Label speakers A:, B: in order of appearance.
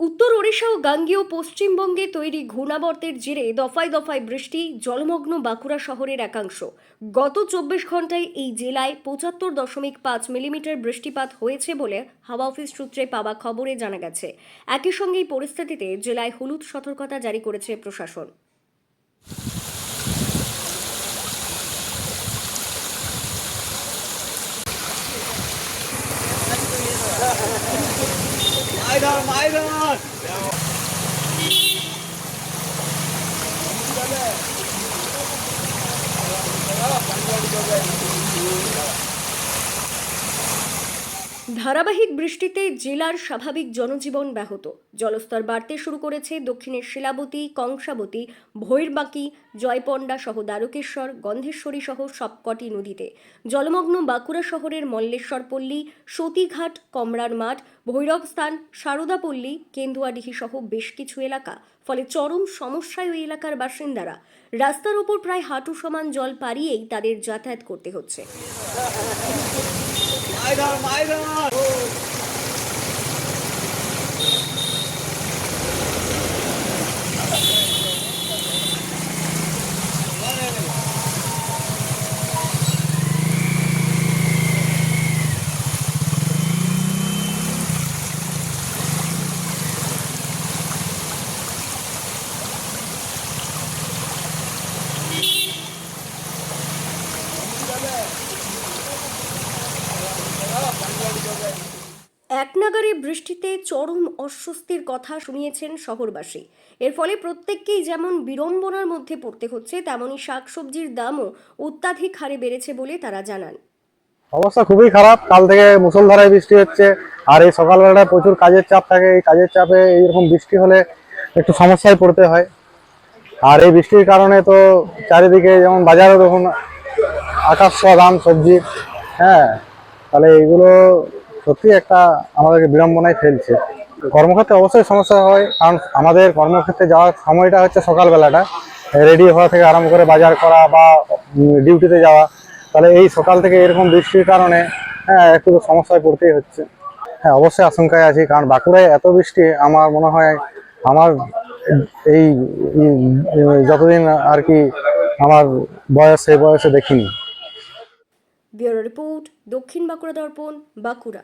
A: উত্তর ওড়িশা ও গাঙ্গেয় পশ্চিমবঙ্গে তৈরি ঘূর্ণাবর্তের জেরে দফায় দফায় বৃষ্টি, জলমগ্ন বাঁকুড়া শহরের একাংশ। গত চব্বিশ ঘন্টায় এই জেলায় পঁচাত্তর দশমিক পাঁচ মিলিমিটার বৃষ্টিপাত হয়েছে বলে হাওয়া অফিস সূত্রে পাওয়া খবরে জানা গেছে। একই সঙ্গে এই পরিস্থিতিতে জেলায় হলুদ সতর্কতা জারি করেছে প্রশাসন।
B: Maydan, maydan.
A: ধারাবাহিক বৃষ্টিতে জেলার স্বাভাবিক জনজীবন ব্যাহত। জলস্তর বাড়তে শুরু করেছে দক্ষিণের শিলাবতী, কংসাবতী, ভৈরবাঁকি জয়পন্ডা সহ দ্বারকেশ্বর, গন্ধেশ্বরী সহ সবকটি নদীতে। জলমগ্ন বাঁকুড়া শহরের মল্লেশ্বর পল্লী সতীঘাট, কমরার মাঠ, ভৈরবস্থান, সারদাপল্লী, কেন্দুয়াডিহি সহ বেশ কিছু এলাকা। ফলে চরম সমস্যায় ওই এলাকার বাসিন্দারা। রাস্তার ওপর প্রায় হাঁটু সমান জল পাড়িয়েই তাদের যাতায়াত করতে হচ্ছে।
B: 埋他埋他。
A: একনাগারে বৃষ্টিতে চরম অস্বস্তির কথা শুনিয়েছেন শহরবাসী। এর ফলে প্রত্যেককেই যেমন বিড়ম্বনার মধ্যে পড়তে হচ্ছে, তেমনই শাকসবজির দামও অত্যাধিক হারে বেড়েছে বলে তারা জানান।
C: অবস্থা খুবই খারাপ। কাল থেকে মুসলধারায় বৃষ্টি হচ্ছে। আর এই সকালবেলায় প্রচুর কাজের চাপ থাকে। এই কাজের চাপে এইরকম বৃষ্টি হলে একটু সমস্যায় পড়তে হয়। আর এই বৃষ্টির কারণে তো চারিদিকে যেমন বাজারে দেখুন, আকাশ দাম সবজির হ্যাঁ তাহলে এইগুলো সত্যি একটা আমাদেরকে বিড়ম্বনায় ফেলছে। কর্মক্ষেত্রে অবশ্যই সমস্যা হয়, কারণ আমাদের কর্মক্ষেত্রে যাওয়ার সময়টা হচ্ছে সকালবেলাটা। রেডি হওয়া থেকে আরম্ভ করে বাজার করা বা ডিউটিতে যাওয়া, তাহলে এই সকাল থেকে এরকম বৃষ্টির কারণে হ্যাঁ একটু তো সমস্যায় পড়তেই হচ্ছে। হ্যাঁ অবশ্যই আশঙ্কায় আছি, কারণ বাঁকুড়ায় এত বৃষ্টি, আমার মনে হয় আমার এই যতদিন আর কি আমার বয়স, সেই বয়সে দেখিনি।
A: ব্যুরো রিপোর্ট, দক্ষিণ বাঁকুড়া দর্পণ, বাঁকুড়া।